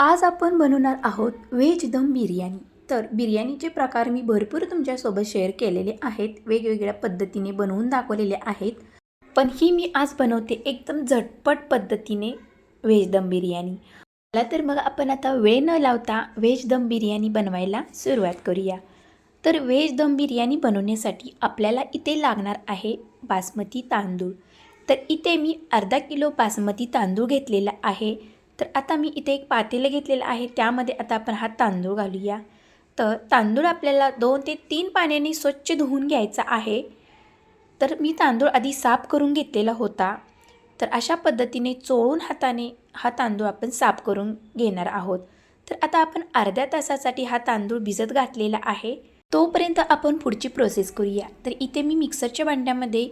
आज आपण बनवणार आहोत व्हेज दम बिर्याणी. तर बिर्याणीचे प्रकार मी भरपूर तुमच्यासोबत शेअर केलेले आहेत वेगवेगळ्या पद्धतीने बनवून दाखवलेले आहेत. पण ही मी आज बनवते एकदम झटपट पद्धतीने व्हेज दम बिर्याणी. मला तर मग आपण आता वेळ न लावता व्हेज दम बिर्याणी बनवायला सुरुवात करूया. तर व्हेज दम बिर्याणी बनवण्यासाठी आपल्याला इथे लागणार आहे बासमती तांदूळ. तर इथे मी अर्धा किलो बासमती तांदूळ घेतलेला आहे. तर आता मी इथे एक पातेलं घेतलेलं आहे. त्यामध्ये आता आपण हा तांदूळ घालूया. तर तांदूळ आपल्याला दोन ते तीन पाण्याने स्वच्छ धुवून घ्यायचा आहे. तर मी तांदूळ आधी साफ करून घेतलेला होता. तर अशा पद्धतीने चोळून हाताने हा तांदूळ आपण साफ करून घेणार आहोत. तर आता आपण अर्ध्या तासासाठी हा तांदूळ भिजत घातलेला आहे. तोपर्यंत आपण पुढची प्रोसेस करूया. तर इथे मी मिक्सरच्या भांड्यामध्ये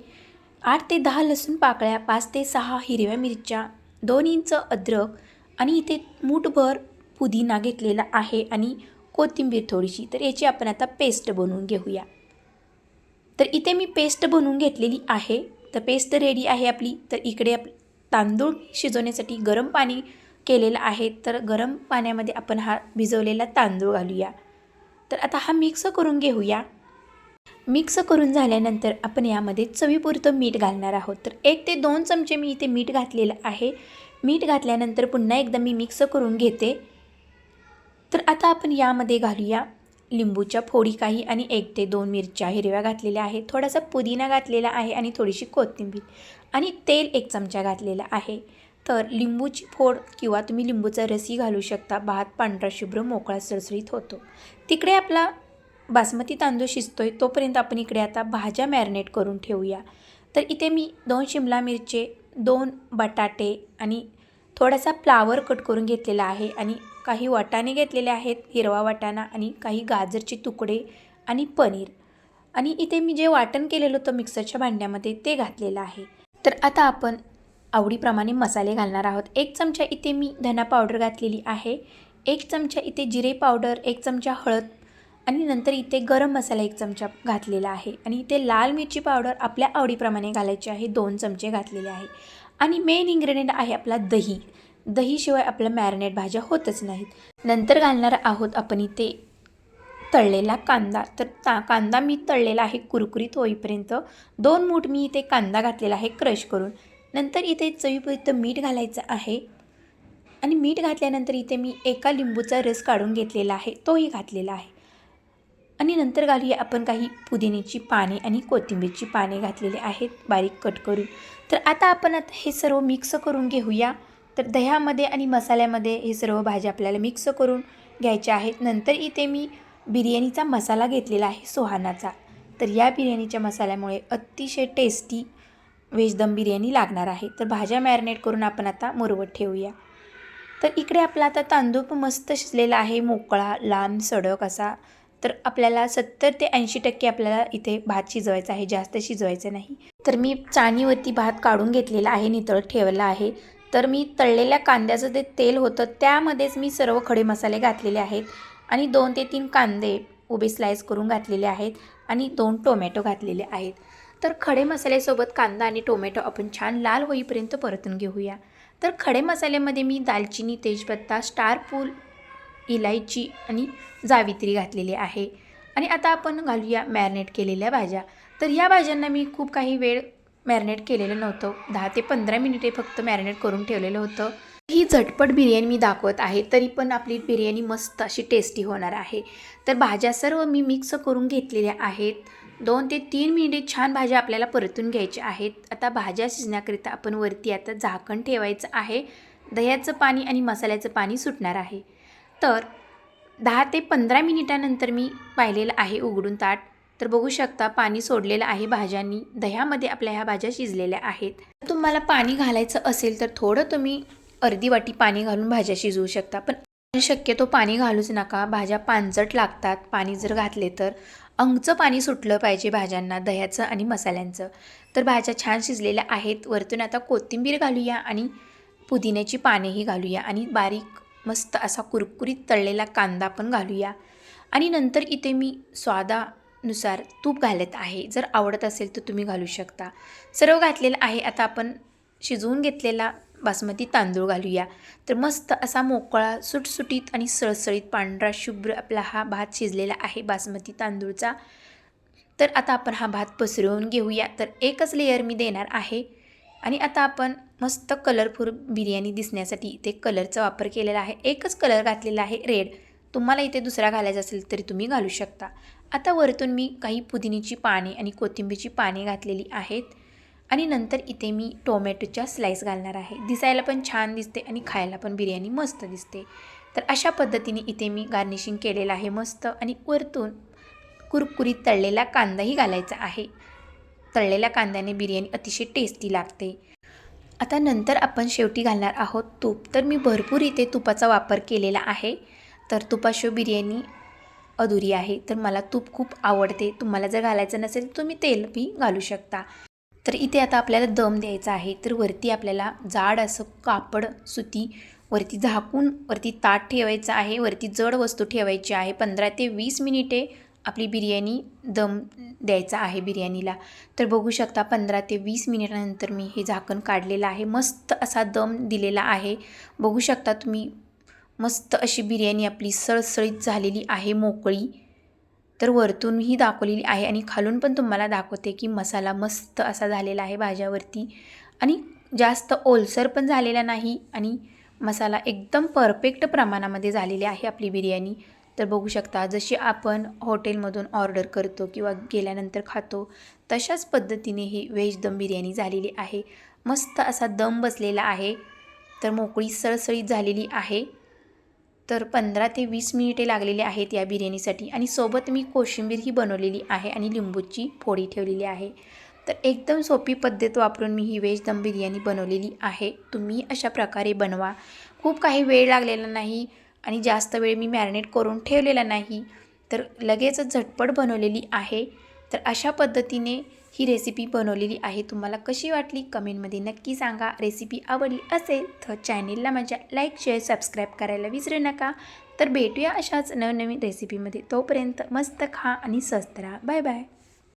आठ ते दहा लसूण पाकळ्या पाच ते सहा हिरव्या मिरच्या दोन इंच अद्रक आणि इथे मूठभर पुदिना घेतलेला आहे आणि कोथिंबीर थोडीशी. तर याची आपण आता पेस्ट बनवून घेऊया. तर इथे मी पेस्ट बनवून घेतलेली आहे. तर पेस्ट रेडी आहे आपली. तर इकडे आप तांदूळ शिजवण्यासाठी गरम पाणी केलेलं आहे. तर गरम पाण्यामध्ये आपण हा भिजवलेला तांदूळ घालूया. तर आता हा मिक्स करून घेऊया. मिक्स करून झाल्यानंतर आपण यामध्ये चवीपुरतं मीठ घालणार आहोत. तर एक ते दोन चमचे मी इथे मीठ घातलेलं आहे. मीठ घातल्यानंतर पुन्हा एकदा मी मिक्स करून घेते. तर आता आपण यामध्ये घालूया लिंबूच्या फोडी काही आणि एक ते दोन मिरच्या हिरव्या घातलेल्या आहेत. थोडासा पुदिना घातलेला आहे आणि थोडीशी कोथिंबीर आणि तेल एक चमचा घातलेला आहे. तर लिंबूची फोड किंवा तुम्ही लिंबूचा रसही घालू शकता. भात पांढरा शुभ्र मोकळा सळसळीत होतो. तिकडे आपला बासमती तांदूळ शिजतोय तोपर्यंत आपण इकडे आता भाज्या मॅरिनेट करून ठेवूया. तर इथे मी दोन शिमला मिरचे दोन बटाटे आणि थोडासा फ्लावर कट करून घेतलेला आहे आणि काही वाटाणे घेतलेले आहेत हिरवा वाटाणा आणि काही गाजरचे तुकडे आणि पनीर. आणि इथे मी जे वाटण केलेलं होतं मिक्सरच्या भांड्यामध्ये ते घातलेलं आहे. तर आता आपण आवडीप्रमाणे मसाले घालणार आहोत. एक चमचा इथे मी धना पावडर घातलेली आहे. एक चमचा इथे जिरे पावडर एक चमचा हळद आणि नंतर इथे गरम मसाला एक चमचा घातलेला आहे. आणि इथे लाल मिरची पावडर आपल्या आवडीप्रमाणे घालायची आहे. दोन चमचे घातलेले आहे. आणि मेन इन्ग्रेडियंट आहे आपला दही. दहीशिवाय आपल्या मॅरिनेट भाज्या होतच नाहीत. नंतर घालणार आहोत आपण इथे तळलेला कांदा. तर ता कांदा मी तळलेला आहे कुरकुरीत होईपर्यंत. दोन मूठ मी इथे कांदा घातलेला आहे क्रश करून. नंतर इथे चवीपुरतं मीठ घालायचं आहे. आणि मीठ घातल्यानंतर इथे मी एका लिंबूचा रस काढून घेतलेला आहे. तोही घातलेला आहे. आणि नंतर घालूया आपण काही पुदिन्याची पाने आणि कोथिंबीरची पाने घातलेली आहेत बारीक कट करून. तर आता आपण आता हे सर्व मिक्स करून घेऊया. तर दह्यामध्ये आणि मसाल्यामध्ये हे सर्व भाज्या आपल्याला मिक्स करून घ्यायच्या आहेत. नंतर इथे मी बिर्याणीचा मसाला घेतलेला आहे सुहानाचा. तर या बिर्याणीच्या मसाल्यामुळे अतिशय टेस्टी व्हेज दम बिर्याणी लागणार आहे. तर भाज्या मॅरिनेट करून आपण आता मुरवत ठेवूया. तर इकडे आपला आता तांदूळ मस्त शिजलेला आहे. मोकळा लांब सडक असा तर आपल्याला सत्तर ते ऐंशी टक्के आपल्याला इथे भात शिजवायचा आहे जास्त शिजवायचं नाही. तर मी चाणीवरती भात काढून घेतलेला आहे नितळत ठेवला आहे. तर मी तळलेल्या कांद्याचं ते तेल होतं त्यामध्येच मी सर्व खडे मसाले घातलेले आहेत आणि दोन ते तीन कांदे उभे स्लाईस करून घातलेले आहेत आणि दोन टोमॅटो घातलेले आहेत. तर खडे मसाल्यासोबत कांदा आणि टोमॅटो आपण छान लाल होईपर्यंत परतून घेऊया. तर खडे मसाल्यामध्ये मी दालचिनी तेजपत्ता स्टार फूल इलायची आणि जावित्री घातलेली आहे. आणि आता आपण घालूया मॅरिनेट केलेल्या भाज्या. तर या भाज्यांना मी खूप काही वेळ मॅरिनेट केलेलं नव्हतं. दहा ते पंधरा मिनिटे फक्त मॅरिनेट करून ठेवलेलं होतं. ही झटपट बिर्याणी मी दाखवत आहे तरी पण आपली बिर्याणी मस्त अशी टेस्टी होणार आहे. तर भाज्या सर्व मी मिक्स करून घेतलेल्या आहेत. दोन ते तीन मिनिटे छान भाज्या आपल्याला परतून घ्यायच्या आहेत. आता भाज्या शिजण्याकरिता आपण वरती आता झाकण ठेवायचं आहे. दह्याचं पाणी आणि मसाल्याचं पाणी सुटणार आहे. तर दहा ते पंधरा मिनिटानंतर मी पाहिलेलं आहे उघडून ताट. तर बघू शकता पाणी सोडलेलं आहे भाज्यांनी. दह्यामध्ये आपल्या ह्या भाज्या शिजलेल्या आहेत. तुम्हाला पाणी घालायचं असेल तर थोडं तुम्ही अर्धी वाटी पाणी घालून भाज्या शिजवू शकता. पण शक्यतो पाणी घालूच नका. भाज्या पानचट लागतात. पाणी जर घातले तर अंगचं पाणी सुटलं पाहिजे भाज्यांना दह्याचं आणि मसाल्यांचं. तर भाज्या छान शिजलेल्या आहेत. वरतून आता कोथिंबीर घालूया आणि पुदिन्याची पानेही घालूया आणि बारीक मस्त असा कुरकुरीत तळलेला कांदा पण घालूया. आणि नंतर इथे मी स्वादानुसार तूप घालत आहे. जर आवडत असेल तर तुम्ही घालू शकता. सर्व घातलेलं आहे. आता आपण शिजवून घेतलेला बासमती तांदूळ घालूया. तर मस्त असा मोकळा सुटसुटीत आणि सळसळीत पांढरा शुभ्र आपला हा भात शिजलेला आहे बासमती तांदूळचा. तर आता आपण हा भात पसरवून घेऊया. तर एकच लेयर मी देणार आहे. आणि आता आपण मस्त कलरफुल बिर्याणी दिसण्यासाठी इथे कलरचा वापर केलेला आहे. एकच कलर घातलेला आहे रेड तुम्हाला इथे दुसरा घालायचा असेल तरी तुम्ही घालू शकता. आता वरतून मी काही पुदिनीची पाने आणि कोथिंबीरची पाने घातलेली आहेत. आणि नंतर इथे मी टोमॅटोच्या स्लाईस घालणार आहे. दिसायला पण छान दिसते आणि खायला पण बिर्याणी मस्त दिसते. तर अशा पद्धतीने इथे मी गार्निशिंग केलेलं आहे मस्त. आणि वरतून कुरकुरीत तळलेला कांदाही घालायचा आहे. तळलेल्या कांद्याने बिर्याणी अतिशय टेस्टी लागते. आता नंतर आपण शेवटी घालणार आहोत तूप. तर मी भरपूर इथे तुपाचा वापर केलेला आहे. तर तुपाशिव बिर्याणी अधुरी आहे. तर मला तूप खूप आवडते. तुम्हाला जर घालायचं नसेल तर तुम्ही तेल बी घालू शकता. तर इथे आता आपल्याला दम द्यायचा आहे. तर वरती आपल्याला जाड असं कापड सुती वरती झाकून वरती ताट ठेवायचं आहे. वरती जड वस्तू ठेवायची आहे. पंधरा ते वीस मिनिटे आपली बिर्याणी दम द्यायचा आहे बिर्याणीला. तर बघू शकता पंधरा ते वीस मिनिटानंतर मी हे झाकण काढलेलं आहे. मस्त असा दम दिलेला आहे. बघू शकता तुम्ही मस्त अशी बिर्याणी आपली सळसळीत झालेली आहे मोकळी. तर वरतूनही दाखवलेली आहे आणि खालून पण तुम्हाला दाखवते की मसाला मस्त असा झालेला आहे भाज्यावरती. आणि जास्त ओलसर पण झालेला नाही आणि मसाला एकदम परफेक्ट प्रमाणामध्ये झालेली आहे आपली बिर्याणी. तर बघू शकता जशी आपण हॉटेलमधून ऑर्डर करतो किंवा गेल्यानंतर खातो तशाच पद्धतीने ही व्हेज दम बिर्याणी झालेली आहे. मस्त असा दम बसलेला आहे. तर मोकळी सळसळीत झालेली आहे. तर पंधरा ते वीस मिनिटे लागलेली आहेत या बिर्याणीसाठी आणि सोबत मी कोशिंबीरही बनवलेली आहे आणि लिंबूची फोडी ठेवलेली आहे. तर एकदम सोपी पद्धत वापरून मी ही व्हेज दम बिर्याणी बनवलेली आहे. तुम्ही अशा प्रकारे बनवा. खूप काही वेळ लागलेला नाही. आणि जास्त वेळ मी मॅरिनेट करून ठेवलेला नाही तर लगेचच झटपट बनवलेली आहे. तर अशा पद्धतीने ही रेसिपी बनवलेली आहे. तुम्हाला कशी वाटली? कमेंटमध्ये नक्की सांगा. रेसिपी आवडली असेल तर चॅनेलला माझ्या लाईक शेअर सबस्क्राईब करायला विसरू नका. तर भेटूया अशाच नवनवीन रेसिपीमध्ये तोपर्यंत मस्त खा आणि स्वस्त राहा. Bye bye